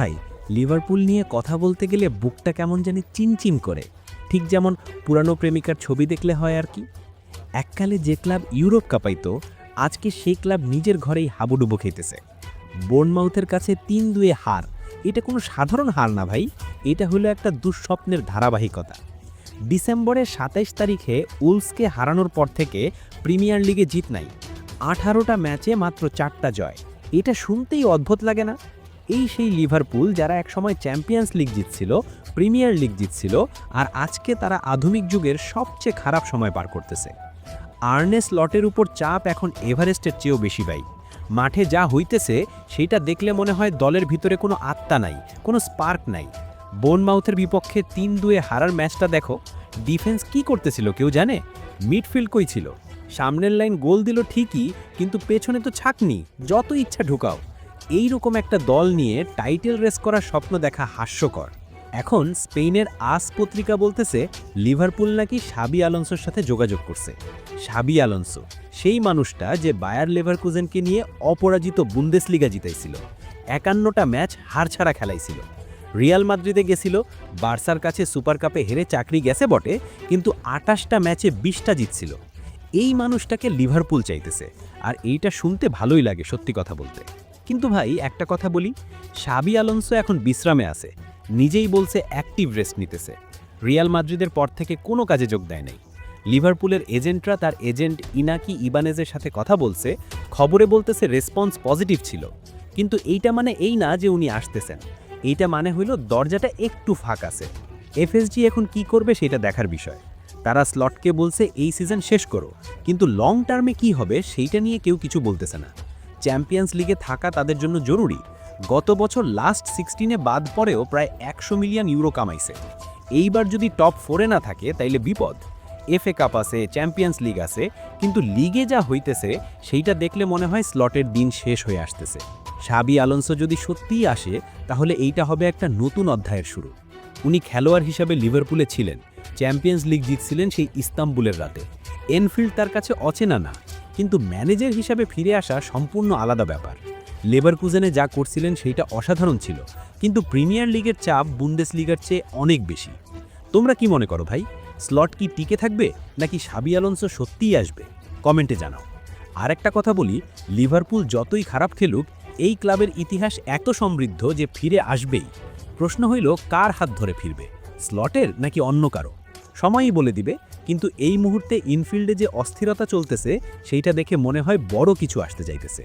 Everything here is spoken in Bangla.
ভাই, লিভারপুল নিয়ে কথা বলতে গেলে বুকটা কেমন জানি চিনচিন করে। ঠিক যেমন পুরানো প্রেমিকার ছবি দেখলে হয় আর কি। এককালে যে ক্লাব ইউরোপ কাঁপাইতো, আজকে সেই ক্লাব নিজের ঘরেই হাবুডুবু খেতেছে। বোর্নমাউথের কাছে তিন দুয়ে হার। এটা কোনো সাধারণ হার না ভাই, এটা হলো একটা দুঃস্বপ্নের ধারাবাহিকতা। ডিসেম্বরের সাতাইশ তারিখে উলসকে হারানোর পর থেকে প্রিমিয়ার লিগে জিত নাই। আঠারোটা ম্যাচে মাত্র চারটা জয়। এটা শুনতেই অদ্ভুত লাগে না? এই সেই লিভারপুল যারা একসময় চ্যাম্পিয়ন্স লিগ জিতছিল প্রিমিয়ার লিগ জিতছিল আর আজকে তারা আধুনিক যুগের সবচেয়ে খারাপ সময় পার করতেছে। আর্নেস লটের উপর চাপ এখন এভারেস্টের চেয়েও বেশি ভাই মাঠে যা হইতেছে, সেইটা দেখলে মনে হয় দলের ভিতরে কোনো আত্মা নাই, কোনো স্পার্ক নাই। বোনমাউথের বিপক্ষে তিন দুয়ে হারার ম্যাচটা দেখো, ডিফেন্স কি করতেছিল কেউ জানে? মিডফিল্ড কই ছিল? সামনের লাইন গোল দিল ঠিকই, কিন্তু পেছনে তো ছাকনি, যত ইচ্ছা ঢুকাও। এই রকম একটা দল নিয়ে টাইটেল রেস করার স্বপ্ন দেখা হাস্যকর। এখন স্পেনের আস পত্রিকা বলতেছে, লিভারপুল নাকি সাবি আলোনসোর সাথে যোগাযোগ করছে। সাবি আলোনসো, সেই মানুষটা যে বায়ার লেভারকুজেনকে নিয়ে অপরাজিত বুন্দেসলিগা জিতাইছিল। একান্নটা ম্যাচ হার ছাড়া খেলাইছিল। রিয়াল মাদ্রিদে গেছিল, বার্সার কাছে সুপার কাপে হেরে চাকরি গেছে বটে, কিন্তু আটাশটা ম্যাচে বিশটা জিতছিল। এই মানুষটাকে লিভারপুল চাইতেছে, আর এইটা শুনতে ভালোই লাগে সত্যি কথা বলতে। কিন্তু ভাই, একটা কথা বলি, সাবি আলোনসো এখন বিশ্রামে আছে, নিজেই বলছে অ্যাক্টিভ রেস্ট নিতেছে। রিয়াল মাদ্রিদের পর থেকে কোনো কাজে যোগ দেয় নাই। লিভারপুলের এজেন্টরা তার এজেন্ট ইনাকি ইবানেজের সাথে কথা বলছে, খবরে বলতেছে রেসপন্স পজিটিভ ছিল। কিন্তু এইটা মানে এই না যে উনি আসতেছেন। এইটা মানে হইল দরজাটা একটু ফাঁক আছে। এফএসজি এখন কি করবে সেটা দেখার বিষয়। তারা স্লটকে বলছে, এই সিজন শেষ করো। কিন্তু লং টার্মে কি হবে, সেইটা নিয়ে কেউ কিছু বলতেছে না। চ্যাম্পিয়ন্স লিগে থাকা তাদের জন্য জরুরি। গত বছর লাস্ট সিক্সটিনে বাদ পরেও প্রায় একশো মিলিয়ন ইউরো কামাইছে। এইবার যদি টপ ফোরে না থাকে, তাইলে বিপদ। এফএ কাপ আছে চ্যাম্পিয়ন্স লিগ আছে, কিন্তু লিগে যা হইতেছে, সেইটা দেখলে মনে হয় স্লটের দিন শেষ হয়ে আসতেছে। সাবি আলোনসো যদি সত্যিই আসে, তাহলে এইটা হবে একটা নতুন অধ্যায়ের শুরু। উনি খেলোয়াড় হিসাবে লিভারপুলে ছিলেন। চ্যাম্পিয়ন্স লিগ জিতছিলেন সেই ইস্তাম্বুলের রাতে। এনফিল্ড তার কাছে অচেনা না। কিন্তু ম্যানেজার হিসাবে ফিরে আসা সম্পূর্ণ আলাদা ব্যাপার। লেবার কুজেনে যা করছিলেন সেইটা অসাধারণ ছিল, কিন্তু প্রিমিয়ার লিগের চাপ বুন্দেস লিগার চেয়ে অনেক বেশি। তোমরা কি মনে করো ভাই, স্লট কি টিকে থাকবে নাকি সাবি আলোনসো সত্যিই আসবে? কমেন্টে জানাও। আর একটা কথা বলি, লিভারপুল যতই খারাপ খেলুক, এই ক্লাবের ইতিহাস এত সমৃদ্ধ যে ফিরে আসবেই। প্রশ্ন হইল, কার হাত ধরে ফিরবে, স্লটের নাকি অন্য কারও? সময়ই বলে দিবে, কিন্তু এই মুহূর্তে ইনফিল্ডে যে অস্থিরতা চলতেছে, সেইটা দেখে মনে হয় বড় কিছু আসতে যাইতেছে